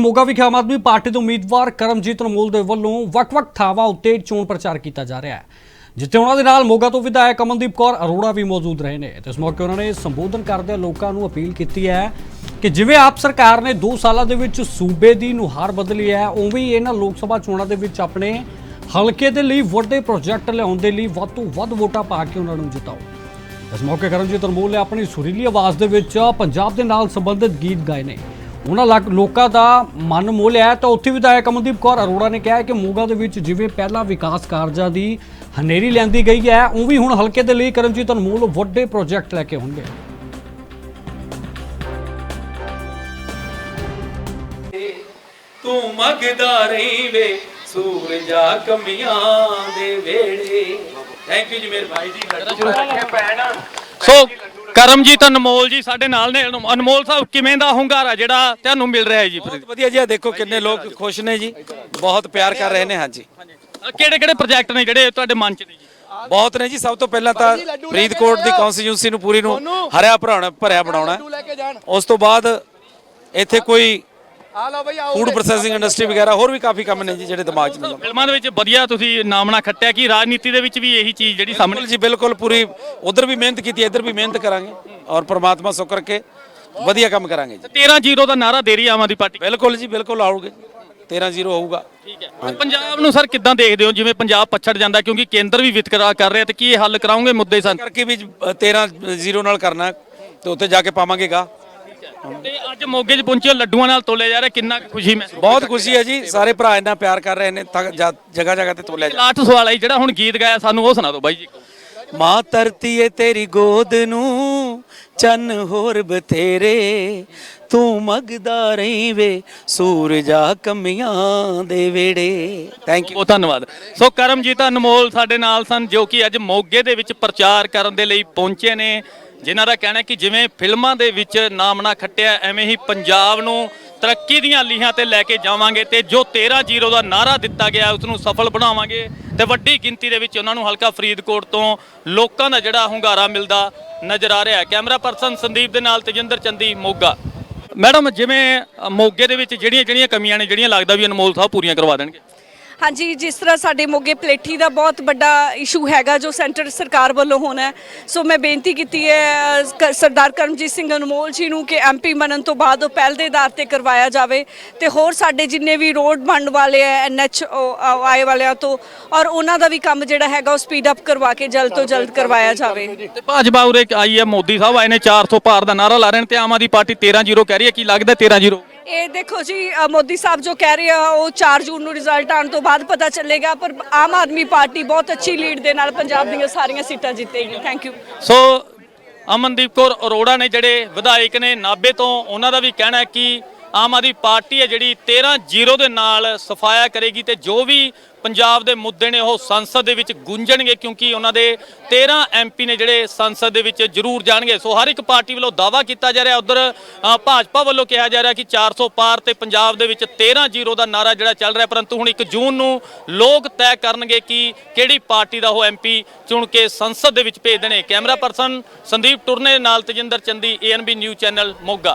ਮੋਗਾ ਵਿਖੇ ਆਮ ਆਦਮੀ ਪਾਰਟੀ ਦੇ ਉਮੀਦਵਾਰ ਕਰਮਜੀਤ ਅਨਮੋਲ ਦੇ ਵੱਲੋਂ ਵੱਖ-ਵੱਖ ਥਾਵਾਂ ਉੱਤੇ ਚੋਣ ਪ੍ਰਚਾਰ ਕੀਤਾ ਜਾ ਰਿਹਾ ਹੈ, ਜਿੱਥੇ ਉਹਨਾਂ ਦੇ ਨਾਲ ਮੋਗਾ ਤੋਂ ਵਿਧਾਇਕ ਅਮਨਦੀਪ ਕੌਰ ਅਰੋੜਾ ਵੀ ਮੌਜੂਦ ਰਹੇ ਨੇ। ਤੇ ਇਸ ਮੌਕੇ ਉਹਨਾਂ ਨੇ ਸੰਬੋਧਨ ਕਰਦਿਆਂ ਲੋਕਾਂ ਨੂੰ ਅਪੀਲ ਕੀਤੀ ਹੈ ਕਿ ਜਿਵੇਂ ਆਪ ਸਰਕਾਰ ਨੇ 2 ਸਾਲਾਂ ਦੇ ਵਿੱਚ ਸੂਬੇ ਦੀ ਨੁਹਾਰ ਬਦਲੀ ਹੈ, ਉਵੇਂ ਹੀ ਇਹਨਾਂ ਲੋਕ ਸਭਾ ਚੋਣਾਂ ਦੇ ਵਿੱਚ ਆਪਣੇ ਹਲਕੇ ਦੇ ਲਈ ਵੱਡੇ ਪ੍ਰੋਜੈਕਟ ਲਿਆਉਣ ਦੇ ਲਈ ਵੱਧ ਤੋਂ ਵੱਧ ਵੋਟਾਂ ਪਾ ਕੇ ਉਹਨਾਂ ਨੂੰ ਜਿਤਾਓ। ਇਸ ਮੌਕੇ ਕਰਮਜੀਤ ਅਨਮੋਲ ਨੇ ਆਪਣੀ ਸੁਰੀਲੀ ਆਵਾਜ਼ ਦੇ ਵਿੱਚ ਪੰਜਾਬ ਦੇ ਨਾਲ ਸੰਬੰਧਿਤ ਗੀਤ ਗਾਏ ਨੇ। ਉਹਨਾਂ ਲੋਕਾਂ ਦਾ ਮਨ ਮੋਹ ਲਿਆ ਤਾਂ ਉੱਥੇ ਵਿਧਾਇਕ ਅਮਨਦੀਪ ਕੌਰ ਅਰੋੜਾ ਨੇ ਕਿਹਾ ਕਿ ਮੋਗਾ ਦੇ ਵਿੱਚ ਜਿਵੇਂ ਪਹਿਲਾਂ ਵਿਕਾਸ ਕਾਰਜਾਂ ਦੀ ਹਨੇਰੀ ਲੈਂਦੀ ਗਈ ਹੈ ਉਵੇਂ ਹੁਣ ਹਲਕੇ ਦੇ ਲਈ ਕਰਮਜੀਤ ਅਨਮੋਲ ਵੱਡੇ ਪ੍ਰੋਜੈਕਟ ਲੈ ਕੇ ਆਉਣਗੇ ਤੂੰ ਮੰਗਦਾ ਰਹੀ ਵੇ ਸੂਰਜਾ ਕਮੀਆਂ ਦੇ ਵੇੜੇ ਥੈਂਕ ਯੂ ਜੀ ਮੇਰੇ ਭਾਈ ਜੀ। ਲੱਡੂ ਰੱਖਿਆ ਭੈਣ। ਸੋ ਕਰਮਜੀਤ ਅਨਮੋਲ ਜੀ ਸਾਡੇ ਨਾਲ ਨੇ। ਅਨਮ- ਅਨਮੋਲ ਸਾਹਿਬ ਕਿਵੇਂ ਦਾ ਹੁੰਗਾਰਾ ਜਿਹੜਾ ਤੁਹਾਨੂੰ ਮਿਲ ਰਿਹਾ ਹੈ ਜੀ ਬਹੁਤ ਵਧੀਆ ਜੀ ਆਹ ਦੇਖੋ ਕਿੰਨੇ ਲੋਕ ਖੁਸ਼ ਨੇ ਜੀ। ਬਹੁਤ ਪਿਆਰ ਕਰ ਰਹੇ ਨੇ ਹਾਂਜੀ। ਕਿਹੜੇ ਕਿਹੜੇ ਪ੍ਰੋਜੈਕਟ ਨੇ ਜਿਹੜੇ ਤੁਹਾਡੇ ਮਨ 'ਚ ਨੇ ਜੀ? ਬਹੁਤ ਨੇ ਜੀ ਸਭ ਤੋਂ ਪਹਿਲਾਂ ਤਾਂ ਫਰੀਦਕੋਟ ਦੀ ਕੌਂਸਟੀਟਿਊਂਸੀ ਨੂੰ ਪੂਰੀ ਨੂੰ ਹਰਿਆ ਭਰਾਉਣਾ ਭਰਿਆ ਬਣਾਉਣਾ ਉਸ ਤੋਂ ਬਾਅਦ ਇੱਥੇ ਕੋਈ ਆ ਲਓ ਬਈ ਫੂਡ ਪ੍ਰੋਸੈਸਿੰਗ ਇੰਡਸਟਰੀ ਵਗੈਰਾ ਹੋਰ ਵੀ ਕਾਫੀ ਕੰਮ ਨੇ ਜੀ ਜਿਹੜੇ ਦਿਮਾਗ 'ਚ ਨੇ ਫਿਲਮਾਂ ਦੇ ਵਿੱਚ ਵਧੀਆ ਤੁਸੀਂ ਨਾਮਣਾ ਖੱਟਿਆ ਕਿ ਰਾਜਨੀਤੀ ਦੇ ਵਿੱਚ ਵੀ ਇਹੀ ਚੀਜ਼ ਜਿਹੜੀ ਸਾਹਮਣੇ ਬਿਲਕੁਲ ਜੀ ਬਿਲਕੁਲ ਪੂਰੀ ਉਧਰ ਵੀ ਮਿਹਨਤ ਕੀਤੀ ਇੱਧਰ ਵੀ ਮਿਹਨਤ ਕਰਾਂਗੇ ਔਰ ਪ੍ਰਮਾਤਮਾ ਸੁੱਖ ਕਰਕੇ ਵਧੀਆ ਕੰਮ ਕਰਾਂਗੇ ਜੀ। 13-0 ਦਾ ਨਾਰਾ ਦੇ ਰਹੀ ਆਮ ਆਦਮੀ ਪਾਰਟੀ। ਬਿਲਕੁਲ ਜੀ ਬਿਲਕੁਲ ਆਉਗੇ 13-0 ਹੋਊਗਾ। ਠੀਕ ਹੈ। ਪੰਜਾਬ ਨੂੰ ਸਰ ਕਿੱਦਾਂ ਦੇਖਦੇ ਹੋ? ਜਿਵੇਂ ਪੰਜਾਬ ਪਛੜ ਜਾਂਦਾ ਕਿਉਂਕਿ ਕੇਂਦਰ ਵੀ ਵਿਤਕਰਾ ਕਰ ਰਿਹਾ ਤੇ ਕੀ ਇਹ ਹੱਲ ਕਰਾਉਂਗੇ ਮੁੱਦੇ ਸਨ? ਕਰਕੇ ਵੀ 13-0 ਨਾਲ ਕਰਨਾ ਤੇ ਉੱਥੇ ਜਾ ਕੇ ਪਾਵਾਂਗੇ ਗਾ। ਤੇ ਅੱਜ ਮੋਗੇ 'ਚ ਪਹੁੰਚੇ ਲੱਡੂਆਂ ਨਾਲ ਤੋਲੇ ਜਾ ਰਹੇ ਕਿੰਨਾ ਕੁ ਖੁਸ਼ੀ ਮਹਿਸੂਸ ਬਹੁਤ ਖੁਸ਼ੀ ਹੈ? ਜੀ ਸਾਰੇ ਭਰਾ ਇੰਨਾ ਪਿਆਰ ਕਰ ਰਹੇ ਨੇ ਜਗ੍ਹਾ ਜਗ੍ਹਾ ਤੇ ਤੋਲਿਆ ਜਾ ਲਾਸਟ ਸਵਾਲ ਹੈ ਜੀ, ਜਿਹੜਾ ਹੁਣ ਗੀਤ ਗਾਇਆ ਸਾਨੂੰ ਉਹ ਸੁਣਾ ਦਿਓ ਬਾਈ ਜੀ। ਮਾਂ ਧਰਤੀ ਏ ਤੇਰੀ ਗੋਦ ਨੂੰ ਚੰਨ ਹੋਰ ਬਥੇਰੇ ਤੂੰ ਮਗਦਾ ਰਹੀ ਵੇ ਸੂਰਜਾ ਕਮੀਆਂ ਦੇ ਵੇੜੇ ਥੈਂਕ ਯੂ ਬਹੁਤ ਧੰਨਵਾਦ। ਸੋ ਕਰਮਜੀਤ ਅਨਮੋਲ ਸਾਡੇ ਨਾਲ ਸਨ ਜੋ ਕਿ ਅੱਜ ਮੋਗੇ ਦੇ ਵਿੱਚ ਪ੍ਰਚਾਰ ਕਰਨ ਦੇ ਲਈ ਪਹੁੰਚੇ ਨੇ। ਜਿਨ੍ਹਾਂ ਦਾ ਕਹਿਣਾ ਕਿ ਜਿਵੇਂ ਫਿਲਮਾਂ ਦੇ ਵਿੱਚ ਨਾਮਣਾ ਖੱਟਿਆ, ਐਵੇਂ ਹੀ ਪੰਜਾਬ ਨੂੰ ਤਰੱਕੀ ਦੀਆਂ ਲੀਹਾਂ ਤੇ ਲੈ ਕੇ ਜਾਵਾਂਗੇ ਤੇ ਜੋ 13-0 ਦਾ ਨਾਰਾ ਦਿੱਤਾ ਗਿਆ ਉਸ ਨੂੰ ਸਫਲ ਬਣਾਵਾਂਗੇ ਤੇ ਵੱਡੀ ਗਿਣਤੀ ਦੇ ਵਿੱਚ ਉਹਨਾਂ ਨੂੰ ਹਲਕਾ ਫਰੀਦਕੋਟ ਤੋਂ ਲੋਕਾਂ ਦਾ ਜਿਹੜਾ ਹੁੰਗਾਰਾ ਮਿਲਦਾ ਨਜ਼ਰ ਆ ਰਿਹਾ ਕੈਮਰਾ ਪਰਸਨ ਸੰਦੀਪ ਦੇ ਨਾਲ ਤੇਜਿੰਦਰ ਚੰਦੀ, ਮੋਗਾ। ਮੈਡਮ, ਜਿਵੇਂ ਮੋਗੇ ਦੇ ਵਿੱਚ ਜਿਹੜੀਆਂ ਜਿਹੜੀਆਂ ਕਮੀਆਂ ਨੇ, ਜਿਹੜੀਆਂ ਲੱਗਦਾ ਵੀ ਅਨਮੋਲ ਸਾਹਿਬ ਪੂਰੀਆਂ ਕਰਵਾ ਦੇਣਗੇ? ਹਾਂਜੀ, ਜਿਸ ਤਰ੍ਹਾਂ ਸਾਡੇ ਮੋਗੇ ਪਲੇਠੀ ਦਾ ਬਹੁਤ ਵੱਡਾ ਇਸ਼ੂ ਹੈਗਾ ਜੋ ਸੈਂਟਰ ਸਰਕਾਰ ਵੱਲੋਂ ਹੋਣਾ ਸੋ ਮੈਂ ਬੇਨਤੀ ਕੀਤੀ ਹੈ ਸਰਦਾਰ ਕਰਮਜੀਤ ਸਿੰਘ ਅਨਮੋਲ ਜੀ ਨੂੰ ਕਿ ਐਮਪੀ ਬਣਨ ਤੋਂ ਬਾਅਦ ਉਹ ਪਹਿਲ ਦੇ ਆਧਾਰ ਤੇ ਕਰਵਾਇਆ ਜਾਵੇ ਤੇ ਹੋਰ ਸਾਡੇ ਜਿੰਨੇ ਵੀ ਰੋਡ ਬਣਨ ਵਾਲੇ ਐ ਐਨਐਚ ਆਏ ਵਾਲਿਆਂ ਤੋਂ ਔਰ ਉਹਨਾਂ ਦਾ ਵੀ ਕੰਮ ਜਿਹੜਾ ਹੈਗਾ ਉਹ ਸਪੀਡ ਅਪ ਕਰਵਾ ਕੇ ਜਲਦ ਤੋਂ ਜਲਦ ਕਰਵਾਇਆ ਜਾਵੇ। ਤੇ ਭਾਜਪਾ ਉਰੇ ਆਈ ਹੈ, ਮੋਦੀ ਸਾਹਿਬ ਆਏ ਨੇ 400 ਪਾਰ ਦਾ ਨਾਰਾ ਲਾ ਰਹੇ ਨੇ ਤੇ ਆਮ ਆਦਮੀ ਪਾਰਟੀ 13-0 ਕਹਿ ਰਹੀ ਹੈ, ਕੀ ਲੱਗਦਾ 13-0 ਇਹ ਦੇਖੋ ਜੀ ਅ, ਮੋਦੀ ਸਾਹਿਬ ਜੋ ਕਹਿ ਰਹੇ ਆ ਉਹ 4 ਜੂਨ ਨੂੰ ਰਿਜ਼ਲਟ ਆਉਣ ਤੋਂ ਬਾਅਦ ਪਤਾ ਚੱਲੇਗਾ ਪਰ ਆਮ ਆਦਮੀ ਪਾਰਟੀ ਬਹੁਤ ਅੱਛੀ ਲੀਡ ਦੇ ਨਾਲ ਪੰਜਾਬ ਦੀਆਂ ਸਾਰੀਆਂ ਸੀਟਾਂ ਜਿੱਤੇਗੀ thank you so Amandeep Kaur Arora ਨੇ ਜਿਹੜੇ ਵਿਧਾਇਕ ਨੇ ਨਾਬੇ ਤੋਂ ਉਹਨਾਂ ਦਾ ਵੀ ਕਹਿਣਾ ਹੈ ਕਿ ਆਮ ਆਦਮੀ ਪਾਰਟੀ ਹੈ ਜਿਹੜੀ 13-0 ਦੇ ਨਾਲ ਸਫਾਇਆ ਕਰੇਗੀ ਤੇ ਜੋ ਵੀ ਪੰਜਾਬ ਦੇ ਮੁੱਦੇ ਨੇ ਉਹ ਸੰਸਦ ਦੇ ਵਿੱਚ ਗੂੰਜਣਗੇ ਕਿਉਂਕਿ ਉਹਨਾਂ ਦੇ 13 ਐਮਪੀ ਨੇ ਜਿਹੜੇ ਸੰਸਦ ਦੇ ਵਿੱਚ ਜ਼ਰੂਰ ਜਾਣਗੇ। ਸੋ ਹਰ ਇੱਕ ਪਾਰਟੀ ਵੱਲੋਂ ਦਾਵਾ ਕੀਤਾ ਜਾ ਰਿਹਾ। ਉਧਰ ਭਾਜਪਾ ਵੱਲੋਂ ਕਿਹਾ ਜਾ ਰਿਹਾ ਕਿ 400 ਪਾਰ ਤੇ ਪੰਜਾਬ ਦੇ ਵਿੱਚ 13-0 ਦਾ ਨਾਰਾ ਜਿਹੜਾ ਚੱਲ ਰਿਹਾ ਪਰੰਤੂ ਹੁਣ 1 ਜੂਨ ਨੂੰ ਲੋਕ ਤੈਅ ਕਰਨਗੇ ਕਿ ਕਿਹੜੀ ਪਾਰਟੀ ਦਾ ਉਹ ਐਮਪੀ ਚੁਣ ਕੇ ਸੰਸਦ ਦੇ ਵਿੱਚ ਭੇਜਦੇ ਨੇ ਕੈਮਰਾ ਪਰਸਨ ਸੰਦੀਪ ਟੁਰਨੇ ਨਾਲ Tajinder Chandi ANB news channel, Moga.